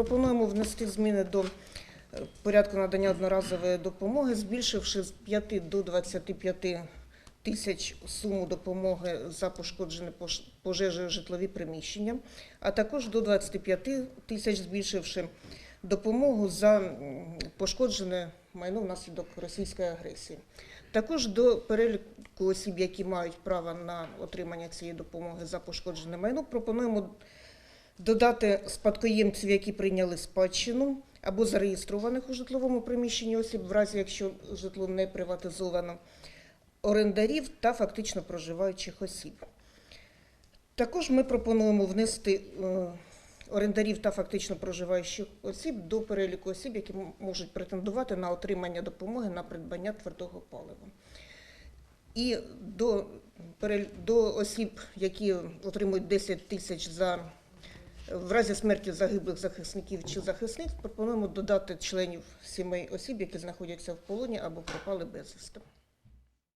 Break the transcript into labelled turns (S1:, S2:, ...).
S1: Пропонуємо внести зміни до е, порядку надання одноразової допомоги, збільшивши з 5 до 25 тисяч суму допомоги за пошкоджені пош- пожежею житлові приміщення, а також до 25 тисяч збільшивши допомогу за пошкоджене майно внаслідок російської агресії. Також до переліку осіб, які мають право на отримання цієї допомоги за пошкоджене майно, пропонуємо додати спадкоємців, які прийняли спадщину або зареєстрованих у житловому приміщенні осіб, в разі якщо житло не приватизовано, орендарів та фактично проживаючих осіб. Також ми пропонуємо внести е, орендарів та фактично проживаючих осіб до переліку осіб, які можуть претендувати на отримання допомоги на придбання твердого палива. І до, до осіб, які отримують 10 тисяч за в разі смерті загиблих захисників чи захисниць, пропонуємо додати членів сімей осіб, які знаходяться в полоні або пропали безвісти.